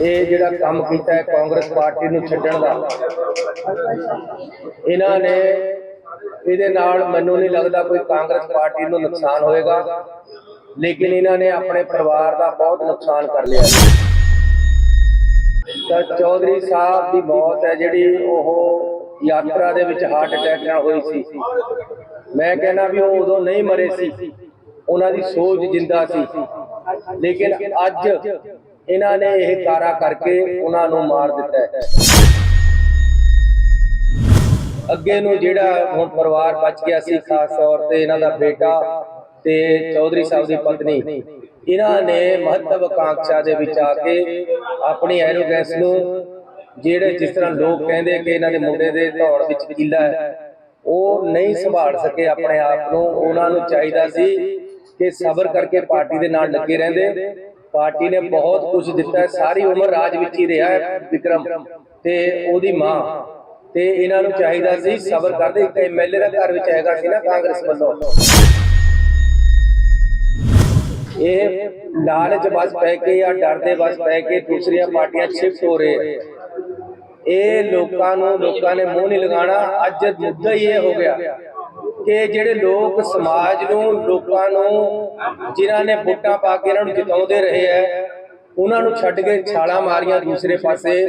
ਇਹ ਜਿਹੜਾ ਕੰਮ ਕੀਤਾ ਹੈ ਕਾਂਗਰਸ ਪਾਰਟੀ ਨੂੰ ਛੱਡਣ ਦਾ। ਇਹਨਾਂ ਨੇ ਇਹਦੇ ਨਾਲ ਮੈਨੂੰ ਨਹੀਂ ਲੱਗਦਾ ਕੋਈ ਕਾਂਗਰਸ ਪਾਰਟੀ ਨੂੰ ਨੁਕਸਾਨ ਹੋਏਗਾ, ਲੇਕਿਨ ਇਹਨਾਂ ਨੇ ਆਪਣੇ ਪਰਿਵਾਰ ਦਾ ਬਹੁਤ ਨੁਕਸਾਨ ਕਰ ਲਿਆ। ਤਾਂ ਚੌਧਰੀ ਸਾਹਿਬ ਦੀ ਮੌਤ ਹੈ ਜਿਹੜੀ ਉਹ ਯਾਤਰਾ ਦੇ ਵਿੱਚ ਹਾਰਟ ਅਟੈਕ ਨਾਲ ਹੋਈ ਸੀ। ਮੈਂ ਕਹਿੰਦਾ ਵੀ ਉਹ ਉਦੋਂ ਨਹੀਂ ਮਰੇ ਸੀ। ਉਹਨਾਂ ਦੀ ਸੋਚ ਜਿੰਦਾ ਸੀ। ਲੇਕਿਨ ਅੱਜ ਇਹਨਾਂ ਨੇ ਇਹ ਕਾਰਾ ਕਰਕੇ ਉਹਨਾਂ ਨੂੰ ਮਾਰ ਦਿੱਤਾ ਹੈ। ਅੱਗੇ ਨੂੰ ਜਿਹੜਾ ਹੁਣ ਪਰਿਵਾਰ ਬਚ ਗਿਆ ਸੀ, ਖਾਸ ਤੌਰ ਤੇ ਇਹਨਾਂ ਦਾ ਬੇਟਾ ਤੇ ਚੌਧਰੀ ਸਾਹਿਬ ਦੀ ਪਤਨੀ, ਇਹਨਾਂ ਨੇ ਮਹੱਤਵਕਾਂਖਿਆ ਦੇ ਵਿੱਚ ਆ ਕੇ ਆਪਣੀ ਐਰੋਗੈਂਸ ਨੂੰ ਜਿਹੜੇ ਜਿਸ ਤਰ੍ਹਾਂ ਲੋਕ ਕਹਿੰਦੇ ਕਿ ਇਹਨਾਂ ਦੇ ਮੁੰਡੇ ਦੇ ਧੌਣ ਵਿੱਚ ਕੀਲਾ ਹੈ, ਉਹ ਨਹੀਂ ਸੰਭਾਲ ਸਕੇ ਆਪਣੇ ਆਪ ਨੂੰ। ਉਹਨਾਂ ਨੂੰ ਚਾਹੀਦਾ ਸੀ ਕਿ ਸਬਰ ਕਰਕੇ ਪਾਰਟੀ ਦੇ ਨਾਲ ਲੱਗੇ ਰਹਿੰਦੇ। ਪਾਰਟੀ ਨੇ ਬਹੁਤ ਕੁਝ ਦਿੱਤਾ ਹੈ। ਸਾਰੀ ਉਮਰ ਰਾਜ ਵਿੱਚ ਹੀ ਰਿਹਾ ਹੈ ਵਿਕਰਮ। ਤੇ ਉਹਦੀ ਮਾਂ। ਤੇ ਇਹਨਾਂ ਨੂੰ ਚਾਹੀਦਾ ਸੀ ਸਬਰ ਕਰਦੇ। ਇੱਕ ਐਮਐਲਏ ਦਾ ਘਰ ਵਿੱਚ ਹੈਗਾ ਸੀ ਨਾ ਕਾਂਗਰਸ ਵੱਲੋਂ। ਇਹ ਲਾਲਚ ਬਸ ਪੈ ਕੇ ਜਾਂ ਡਰ ਦੇ ਬਸ ਪੈ ਕੇ ਦੂਸਰੀਆਂ ਪਾਰਟੀਆਂ ਸ਼ਿਫਟ ਹੋ ਰਹੇ। ਇਹ ਲੋਕਾਂ ਨੂੰ, ਲੋਕਾਂ ਨੇ ਮੂੰਹ ਨਹੀਂ ਲਗਾਣਾ ਅੱਜ ਮੁੱਦਾ ਹੀ ਇਹ ਹੋ ਗਿਆ। ਕਿ ਜਿਹੜੇ ਲੋਕ ਸਮਾਜ ਨੂੰ ਲੋਕਾਂ ਨੂੰ ਜਿਨ੍ਹਾਂ ਨੇ ਵੋਟਾਂ ਪਾ ਕੇ ਇਹਨਾਂ ਨੂੰ ਜਿਤਾਉਂਦੇ ਰਹੇ ਐ ਉਹਨਾਂ ਨੂੰ ਛੱਡ ਕੇ ਛਾਲਾਂ ਮਾਰੀਆਂ ਦੂਸਰੇ ਪਾਸੇ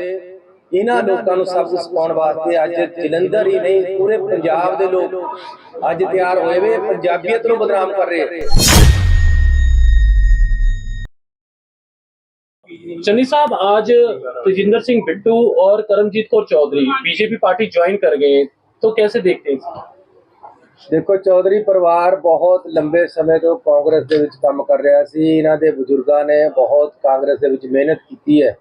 ਇਹਨਾਂ ਲੋਕਾਂ ਨੂੰ ਸਭ ਕੁਝ ਪਾਉਣ ਵਾਸਤੇ ਅੱਜ ਜਲੰਧਰ ਹੀ ਨਹੀਂ ਪੂਰੇ ਪੰਜਾਬ ਦੇ ਲੋਕ ਅੱਜ ਤਿਆਰ ਹੋਏ ਵੇ ਪੰਜਾਬੀਅਤ ਨੂੰ ਬਦਨਾਮ ਕਰ ਰਹੇ चन्नी साहब आज तेजिंदर सिंह बिट्टू और Karamjit Kaur Chaudhary BJP party join कर गए तो कैसे देखते हैं ਦੇਖੋ ਚੌਧਰੀ, ਪਰਿਵਾਰ ਬਹੁਤ ਲੰਬੇ ਸਮੇਂ ਤੋਂ ਕਾਂਗਰਸ ਦੇ ਵਿੱਚ ਕੰਮ ਕਰ ਰਿਹਾ ਸੀ। ਇਹਨਾਂ ਦੇ ਬਜ਼ੁਰਗਾਂ ਨੇ ਬਹੁਤ ਕਾਂਗਰਸ ਦੇ ਵਿੱਚ ਮਿਹਨਤ ਕੀਤੀ ਹੈ।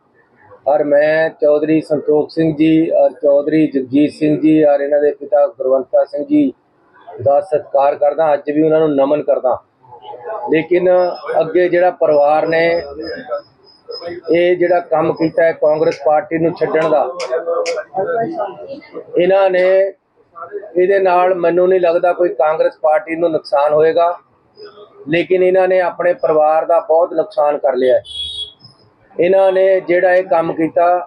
ਔਰ ਮੈਂ ਚੌਧਰੀ ਸੰਤੋਖ ਸਿੰਘ ਜੀ, ਔਰ ਚੌਧਰੀ ਜਗਜੀਤ ਸਿੰਘ ਜੀ, ਔਰ ਇਹਨਾਂ ਦੇ ਪਿਤਾ ਗੁਰਵੰਤਾ ਸਿੰਘ ਜੀ ਦਾ ਸਤਿਕਾਰ ਕਰਦਾ। ਅੱਜ ਵੀ ਉਹਨਾਂ ਨੂੰ ਨਮਨ ਕਰਦਾ। ਲੇਕਿਨ ਅੱਗੇ ਜਿਹੜਾ ਪਰਿਵਾਰ ਨੇ ਇਹ ਜਿਹੜਾ ਕੰਮ ਕੀਤਾ ਹੈ ਕਾਂਗਰਸ ਪਾਰਟੀ ਨੂੰ ਛੱਡਣ ਦਾ, ਇਹਨਾਂ ਨੇ ਇਹਦੇ ਨਾਲ ਮੈਨੂੰ ਨਹੀਂ ਲੱਗਦਾ ਕੋਈ ਕਾਂਗਰਸ ਪਾਰਟੀ ਨੂੰ ਨੁਕਸਾਨ ਹੋਏਗਾ, ਲੇਕਿਨ ਇਹਨਾਂ ਨੇ ਆਪਣੇ ਪਰਿਵਾਰ ਦਾ ਬਹੁਤ ਨੁਕਸਾਨ ਕਰ ਲਿਆ ਇਹਨਾਂ ਨੇ ਜਿਹੜਾ ਇਹ ਕੰਮ ਕੀਤਾ,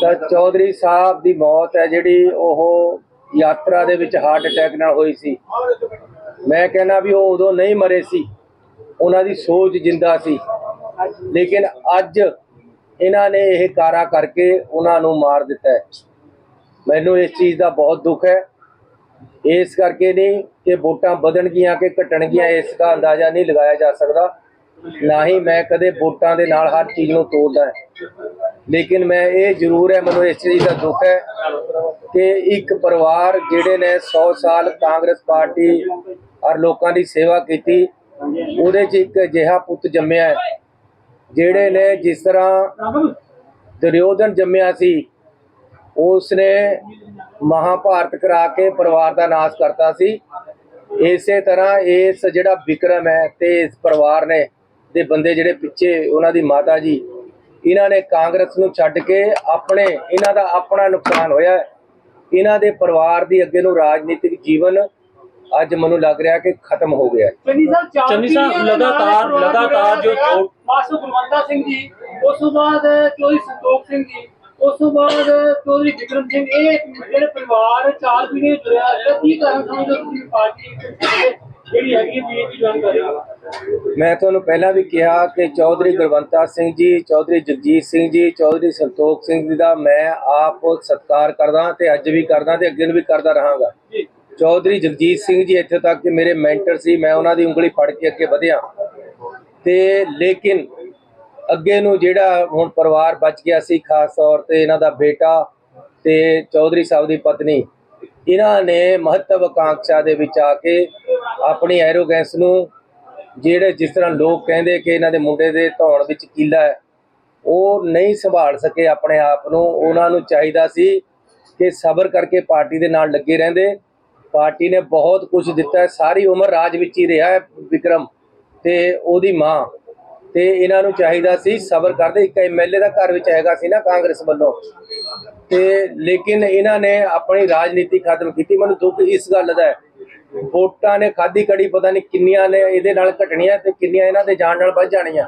ਤਾਂ ਚੌਧਰੀ ਸਾਹਿਬ ਦੀ ਮੌਤ ਹੈ ਜਿਹੜੀ ਉਹ ਯਾਤਰਾ ਦੇ ਵਿੱਚ ਹਾਰਟ ਅਟੈਕ ਨਾਲ ਹੋਈ ਸੀ। ਮੈਂ ਕਹਿੰਦਾ ਵੀ ਉਹ ਉਦੋਂ ਨਹੀਂ ਮਰੇ ਸੀ, ਉਹਨਾਂ ਦੀ ਸੋਚ ਜਿੰਦਾ ਸੀ। ਲੇਕਿਨ ਅੱਜ ਇਹਨਾਂ ਨੇ ਇਹ ਕਾਰਾ ਕਰਕੇ ਉਹਨਾਂ ਨੂੰ ਮਾਰ ਦਿੱਤਾ ਹੈ। ਮੈਨੂੰ ਇਸ ਚੀਜ਼ ਦਾ ਬਹੁਤ ਦੁੱਖ ਹੈ। ਇਸ ਕਰਕੇ ਨਹੀਂ ਕਿ ਵੋਟਾਂ ਵਧਣਗੀਆਂ ਕਿ ਘਟਣਗੀਆਂ ਇਸ ਦਾ ਅੰਦਾਜ਼ਾ ਨਹੀਂ ਲਗਾਇਆ ਜਾ ਸਕਦਾ। ਨਾ ਹੀ ਮੈਂ ਕਦੇ ਵੋਟਾਂ ਦੇ ਨਾਲ ਹਰ ਚੀਜ਼ ਨੂੰ ਤੋੜਦਾ ਹੈ। ਲੇਕਿਨ ਮੈਂ ਇਹ ਜ਼ਰੂਰ ਹੈ, ਮੈਨੂੰ ਇਸ ਚੀਜ਼ ਦਾ ਦੁੱਖ ਹੈ ਕਿ ਇੱਕ ਪਰਿਵਾਰ ਜਿਹੜੇ ਨੇ 100 ਸਾਲ ਕਾਂਗਰਸ ਪਾਰਟੀ ਔਰ ਲੋਕਾਂ ਦੀ ਸੇਵਾ ਕੀਤੀ, ਉਹਦੇ 'ਚ ਇੱਕ ਅਜਿਹਾ ਪੁੱਤ ਜੰਮਿਆ ਹੈ, ਜਿਹੜੇ ਨੇ ਜਿਸ ਤਰ੍ਹਾਂ ਦੁਰਯੋਧਨ ਜੰਮਿਆ ਸੀ ਉਸਨੇ ਮਹਾਭਾਰਤ ਕਰਾ ਕੇ ਪਰਿਵਾਰ ਦਾ ਨਾਸ਼ ਕਰਤਾ ਸੀ ਇਸੇ ਤਰ੍ਹਾਂ ਇਸ ਜਿਹੜਾ ਵਿਕਰਮ ਹੈ ਤੇ ਇਸ ਪਰਿਵਾਰ ਨੇ ਦੇ ਬੰਦੇ ਜਿਹੜੇ ਪਿੱਛੇ ਉਹਨਾਂ ਦੀ ਮਾਤਾ ਜੀ ਇਹਨਾਂ ਨੇ ਕਾਂਗਰਸ ਨੂੰ ਛੱਡ ਕੇ ਆਪਣੇ ਇਹਨਾਂ ਦਾ ਆਪਣਾ ਨੁਕਸਾਨ ਹੋਇਆ ਹੈ। ਇਹਨਾਂ ਦੇ ਪਰਿਵਾਰ ਦੀ ਅੱਗੇ ਨੂੰ ਰਾਜਨੀਤਿਕ ਜੀਵਨ ਅੱਜ ਮੈਨੂੰ ਲੱਗ ਰਿਹਾ ਕਿ ਖਤਮ ਹੋ ਗਿਆ ਹੈ ਚੰਨੀ ਸਾਹਿਬ ਲਗਾਤਾਰ- ਲਗਾਤਾਰ ਜੋ ਮਾਸਟਰ ਗੁਰਵੰਤਾ ਸਿੰਘ ਜੀ ਉਸ ਤੋਂ ਬਾਅਦ ਚੌਧਰੀ ਸੰਤੋਖ ਸਿੰਘ ਜੀ ਉਸ ਤੋਂ ਬਾਅਦ ਚੌਧਰੀ ਵਿਕਰਮ ਸਿੰਘ ਇਹ ਜਿਹੜੇ ਪਰਿਵਾਰ ਚਾਰ ਪੀੜ੍ਹੀਆਂ ਜੁੜਿਆ ਹੈ ਕੀ ਕਾਰਨ ਸਮਝਦੇ ਹੋ ਤੁਸੀਂ ਪਾਰਟੀ ਜਿਹੜੀ ਹੈਗੀ ਬੀਜੇਪੀ ਜੁਆਇਨ ਕਰ ਰਹੀ ਮੈਂ ਤੁਹਾਨੂੰ ਪਹਿਲਾਂ ਵੀ ਕਿਹਾ ਕਿ ਚੌਧਰੀ ਗੁਰਵੰਤਾ ਸਿੰਘ ਜੀ ਚੌਧਰੀ ਜਗਜੀਤ ਸਿੰਘ ਜੀ ਚੌਧਰੀ ਸੰਤੋਖ ਸਿੰਘ ਜੀ ਦਾ ਮੈਂ ਆਪ ਸਤਿਕਾਰ ਕਰਦਾ ਤੇ ਅੱਜ ਵੀ ਕਰਦਾ ਤੇ ਅੱਗੇ ਵੀ ਕਰਦਾ ਰਹਾਂਗਾ। ਚੌਧਰੀ ਜਗਜੀਤ ਸਿੰਘ ਜੀ ਇੱਥੇ ਤੱਕ ਕਿ ਮੇਰੇ ਮੈਂਟਰ ਸੀ ਮੈਂ ਉਹਨਾਂ ਦੀ ਉਂਗਲੀ ਫੜ ਕੇ ਅੱਗੇ ਵਧਿਆ। ਤੇ ਲੇਕਿਨ ਅੱਗੇ ਨੂੰ ਜਿਹੜਾ ਹੁਣ ਪਰਿਵਾਰ ਬਚ ਗਿਆ ਸੀ, ਖਾਸ ਤੌਰ ਤੇ ਇਹਨਾਂ ਦਾ ਬੇਟਾ ਤੇ ਚੌਧਰੀ ਸਾਹਿਬ ਦੀ ਪਤਨੀ, ਇਹਨਾਂ ਨੇ ਮਹੱਤਵ ਮਹੱਤਵਕਾਂਖਿਆ ਦੇ ਵਿੱਚ ਆ ਕੇ ਆਪਣੀ ਐਰੋਗੈਂਸ ਨੂੰ ਜਿਹੜੇ ਜਿਸ ਤਰ੍ਹਾਂ ਲੋਕ ਕਹਿੰਦੇ ਕਿ ਇਹਨਾਂ ਦੇ ਮੁੰਡੇ ਦੇ ਧੌਣ ਵਿੱਚ ਕੀਲਾ ਹੈ, ਉਹ ਨਹੀਂ ਸੰਭਾਲ ਸਕੇ ਆਪਣੇ ਆਪ ਨੂੰ। ਉਹਨਾਂ ਨੂੰ ਚਾਹੀਦਾ ਸੀ ਕਿ ਸਬਰ ਕਰਕੇ ਪਾਰਟੀ ਦੇ ਨਾਲ ਲੱਗੇ ਰਹਿੰਦੇ। ਪਾਰਟੀ ਨੇ ਬਹੁਤ ਕੁਝ ਦਿੱਤਾ ਸਾਰੀ ਉਮਰ ਰਾਜ ਵਿੱਚ ਹੀ ਰਿਹਾ ਹੈ ਵਿਕਰਮ ਤੇ ਉਹਦੀ ਮਾਂ। ਤੇ ਇਹਨਾਂ ਨੂੰ ਚਾਹੀਦਾ ਸੀ ਸਬਰ ਕਰਦੇ ਇੱਕ ਐਮਐਲਏ ਦਾ ਘਰ ਵਿੱਚ ਹੈਗਾ ਸੀ ਨਾ ਕਾਂਗਰਸ ਵੱਲੋਂ ਤੇ ਲੇਕਿਨ ਇਹਨਾਂ ਨੇ ਆਪਣੀ ਰਾਜਨੀਤੀ ਖਤਮ ਕੀਤੀ ਮੈਨੂੰ ਦੁੱਖ ਇਸ ਗੱਲ ਦਾ ਹੈ ਵੋਟਾਂ ਨੇ ਖਾਦੀ ਕੜੀ ਪਤਾ ਨਹੀਂ ਕਿੰਨੀਆਂ ਨੇ ਇਹਦੇ ਨਾਲ ਘਟਣੀਆਂ ਤੇ ਕਿੰਨੀਆਂ ਇਹਨਾਂ ਦੇ ਜਾਣ ਨਾਲ ਵੱਧ ਜਾਣੀਆਂ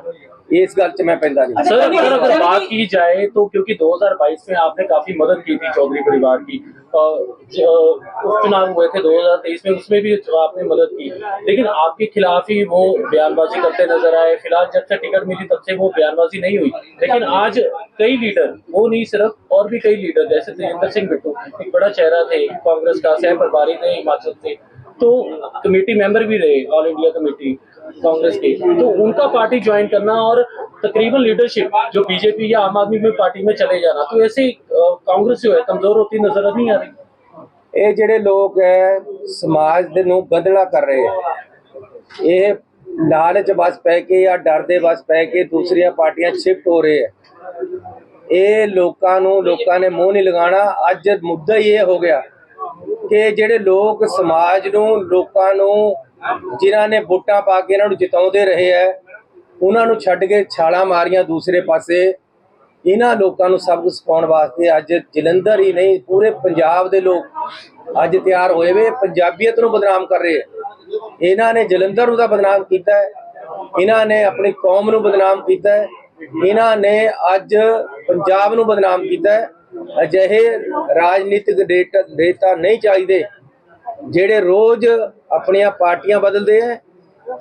ਇਸ ਗੱਲ 'ਚ ਮੈਂ ਪੈਂਦਾ ਨਹੀਂ सर अगर अगर बात की जाए तो क्योंकि 2022 में आपने काफी मदद की थी चौधरी परिवार की अ, ज- अ, उपचुनाव हुए थे 2023 में, उसमें भी आपने मदद की। लेकिन आपके खिलाफ ही वो बयानबाजी करते नज़र आए। फ़िलहाल जब से टिकट मिली, तब से वो बयानबाजी नहीं हुई। लेकिन आज कई लीडर, वो नहीं सिर्फ़, और भी कई लीडर, जैसे तेजिंदर सिंह बिट्टू, एक बड़ा चेहरा थे, कांग्रेस का सह प्रभारी थे, हिमाचल से। तो कमेटी मेंबर भी रहे, ऑल इंडिया कमेटी, कांग्रेस के। तो उनका पार्टी ज्वाइन करना और तकरीबन लीडरशिप जो बीजेपी या आम आदमी में पार्टी में चले जाना तो ऐसे अ, कांग्रेस जो है कमजोर होती नजर नहीं आ रही ਇਹ ਜਿਹੜੇ ਲੋਕ ਹੈ ਸਮਾਜ ਦੇ ਨੂੰ ਗੰਧਲਾ ਕਰ ਰਹੇ ਹੈ ਇਹ ਲਾਲਚ ਬਸ ਪੈ ਕੇ ਜਾਂ ਡਰ ਦੇ ਬਸ ਪੈ ਕੇ ਦੂਸਰੀਆਂ ਪਾਰਟੀਆਂ ਸ਼ਿਫਟ ਹੋ ਰਹੇ ਹੈ ਇਹ ਲੋਕਾਂ ਨੂੰ ਲੋਕਾਂ ਨੇ ਮੂੰਹ ਨਹੀਂ ਲਗਾਉਣਾ ਅੱਜ ਮੁੱਦਾ ਹੀ ਇਹ ਹੋ ਗਿਆ ਕਿ ਜਿਹੜੇ ਲੋਕ ਸਮਾਜ ਨੂੰ ਲੋਕਾਂ ਨੂੰ ਜਿਨ੍ਹਾਂ ਨੇ ਵੋਟਾਂ ਪਾ ਕੇ ਇਹਨਾਂ ਨੂੰ ਜਿਤਾਉਂਦੇ ਰਹੇ ਹੈ ਉਹਨਾਂ ਨੂੰ ਛੱਡ ਕੇ ਛਾਲਾਂ ਮਾਰੀਆਂ ਦੂਸਰੇ ਪਾਸੇ। ਇਹਨਾਂ ਲੋਕਾਂ ਨੂੰ ਸਬਕ ਸਿਖਾਉਣ ਵਾਸਤੇ ਅੱਜ ਜਲੰਧਰ ਹੀ ਨਹੀਂ, ਪੂਰੇ ਪੰਜਾਬ ਦੇ ਲੋਕ ਅੱਜ ਤਿਆਰ ਹੋਏ ਵੇ, ਪੰਜਾਬੀਅਤ ਨੂੰ ਬਦਨਾਮ ਕਰ ਰਹੇ ਹੈ ਇਹਨਾਂ ਨੇ ਜਲੰਧਰ ਨੂੰ ਤਾਂ ਬਦਨਾਮ ਕੀਤਾ ਹੈ। ਇਹਨਾਂ ਨੇ ਆਪਣੀ ਕੌਮ ਨੂੰ ਬਦਨਾਮ ਕੀਤਾ ਹੈ। ਇਹਨਾਂ ਨੇ ਅੱਜ ਪੰਜਾਬ ਨੂੰ ਬਦਨਾਮ ਕੀਤਾ ਹੈ। ਅਜਿਹੇ ਰਾਜਨੀਤਿਕ ਡੇਟਾ ਡੇਟਾ ਨਹੀਂ ਚਾਹੀਦੇ, ਜਿਹੜੇ ਰੋਜ਼ ਆਪਣੀਆਂ ਪਾਰਟੀਆਂ ਬਦਲਦੇ ਹੈ।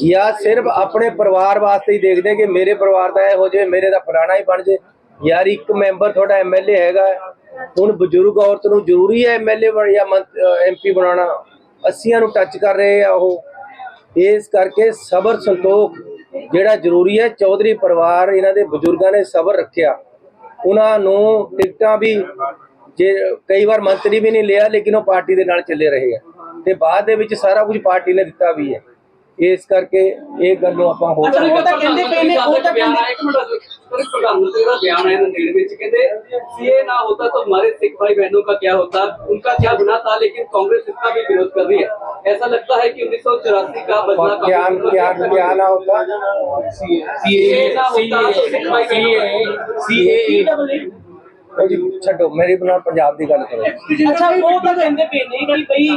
ਜਾਂ ਸਿਰਫ ਆਪਣੇ ਪਰਿਵਾਰ ਵਾਸਤੇ ਹੀ ਦੇਖਦੇ ਕਿ ਮੇਰੇ ਪਰਿਵਾਰ ਦਾ ਇਹ ਹੋ ਜਾਵੇ ਮੇਰੇ ਦਾ ਫਲਾਣਾ ਹੀ ਬਣ ਜੇ। ਯਾਰ ਇੱਕ ਮੈਂਬਰ ਤੁਹਾਡਾ ਐਮਐਲਏ ਹੈਗਾ ਹੁਣ ਬਜ਼ੁਰਗ ਔਰਤ ਨੂੰ ਜ਼ਰੂਰੀ ਹੈ ਐਮਐਲਏ ਬਣ ਜਾਂ ਐਮਪੀ ਬਣਾਉਣਾ। ਅੱਸੀਆਂ ਨੂੰ ਟੱਚ ਕਰ ਰਹੇ ਆ ਉਹ। ਇਸ ਕਰਕੇ ਸਬਰ ਸੰਤੋਖ ਜਿਹੜਾ ਜ਼ਰੂਰੀ ਹੈ। ਚੌਧਰੀ ਪਰਿਵਾਰ ਇਹਨਾਂ ਦੇ ਬਜ਼ੁਰਗਾਂ ਨੇ ਸਬਰ ਰੱਖਿਆ। ਉਹਨਾਂ ਨੂੰ ਟਿਕਟਾਂ ਵੀ ਜੇ ਕਈ ਵਾਰ ਮੰਤਰੀ ਵੀ ਨਹੀਂ ਲਿਆ, ਲੇਕਿਨ ਉਹ ਪਾਰਟੀ ਦੇ ਨਾਲ ਚੱਲੇ ਰਹੇ ਆ। ਤੇ ਬਾਅਦ ਦੇ ਵਿੱਚ ਸਾਰਾ ਕੁਝ ਪਾਰਟੀ ਨੇ ਦਿੱਤਾ ਵੀ ਹੈ। ਇਸ ਕਰਕੇ ਇਹ ਗੱਲ ਨੂੰ ਆਪਾਂ ਹੋਰ ਅੱਛਾ, ਉਹ ਤਾਂ ਕਹਿੰਦੇ ਪਏ ਨੇ, ਉਹ ਤਾਂ ਕਹਿੰਦੇ- ਇੱਕ ਮਿੰਟ सर प्रधानमंत्री का बयान है नंदेड़ में कहते सीए ना होता तो हमारे सिख भाई बहनों का क्या होता उनका क्या गुना था लेकिन कांग्रेस इसका भी विरोध कर रही है ऐसा लगता है कि उन्नीस का बदला क्या क्या क्या ना होता सीए ना होता तो सिख भाई बहनों का ਉਹ ਜੀ ਛੱਡੋ ਮੇਰੀ ਨਾਲ ਪੰਜਾਬ ਦੀ ਗੱਲ ਕਰੋ ਅੱਛਾ ਉਹ ਤਾਂ ਕਹਿੰਦੇ ਪਏ ਨੇ ਕਿ ਬਈ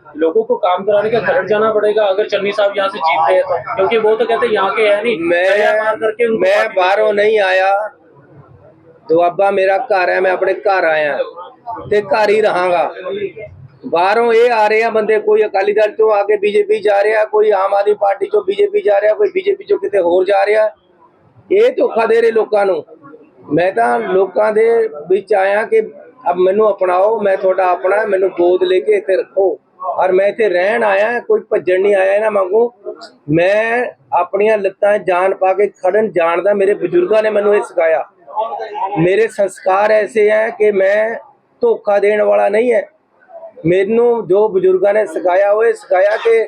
लोगों को काम कराने का खरड़ जाना पड़ेगा अगर चन्नी साहब यहाँ से जीतते हैं तो क्योंकि वो तो कहते हैं यहाँ के है नहीं दया मार करके ਮੈਂ उनको ਮੈਂ पार्टी- ਬਾਹਰੋਂ ਨਹੀਂ ਆਇਆ ਦੁਆਬਾ ਮੇਰਾ ਘਰ ਹੈ ਮੈਂ ਆਪਣੇ ਘਰ ਆਇਆ ਤੇ ਘਰ ਹੀ ਰਹਾਂਗਾ ਬਾਹਰੋਂ ਇਹ ਆ ਰਹੇ ਆ ਬੰਦੇ ਕੋਈ ਅਕਾਲੀ ਦਲ ਤੋਂ ਆ ਕੇ ਬੀਜੇਪੀ ਜਾ ਰਿਹਾ ਕੋਈ ਆਮ ਆਦਮੀ ਪਾਰਟੀ ਚੋਂ ਬੀਜੇਪੀ ਜਾ ਰਿਹਾ ਕੋਈ ਬੀਜੇਪੀ ਚੋਂ ਕਿਤੇ ਹੋਰ ਜਾ ਰਿਹਾ ਇਹ ਧੋਖਾ ਦੇ ਰਹੇ ਲੋਕਾਂ ਨੂੰ ਮੈਂ ਤਾਂ ਲੋਕਾਂ ਦੇ ਵਿੱਚ ਆਇਆ ਕਿ ਅਬ ਮੈਨੂੰ ਅਪਣਾਓ ਮੈਂ ਤੁਹਾਡਾ ਆਪਣਾ ਮੈਨੂੰ ਗੋਦ ਲੈ ਕੇ ਇੱਥੇ ਰੱਖੋ ਔਰ ਮੈਂ ਇੱਥੇ ਰਹਿਣ ਆਇਆ, ਕੋਈ ਭੱਜਣ ਨਹੀਂ ਆਇਆ ਇਹਨਾਂ ਵਾਂਗੂ। ਮੈਂ ਆਪਣੀਆਂ ਲੱਤਾਂ ਜਾਨ ਪਾ ਕੇ ਖੜਨ ਜਾਣਦਾ, ਮੇਰੇ ਬਜ਼ੁਰਗਾਂ ਨੇ ਮੈਨੂੰ ਇਹ ਸਿਖਾਇਆ। ਮੇਰੇ ਸੰਸਕਾਰ ਐਸੇ ਹੈ ਕਿ ਮੈਂ ਧੋਖਾ ਦੇਣ ਵਾਲਾ ਨਹੀਂ ਹੈ। ਮੈਨੂੰ ਜੋ ਬਜ਼ੁਰਗਾਂ ਨੇ ਸਿਖਾਇਆ, ਉਹ ਇਹ ਸਿਖਾਇਆ ਕਿ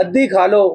ਅੱਧੀ ਖਾ ਲਓ।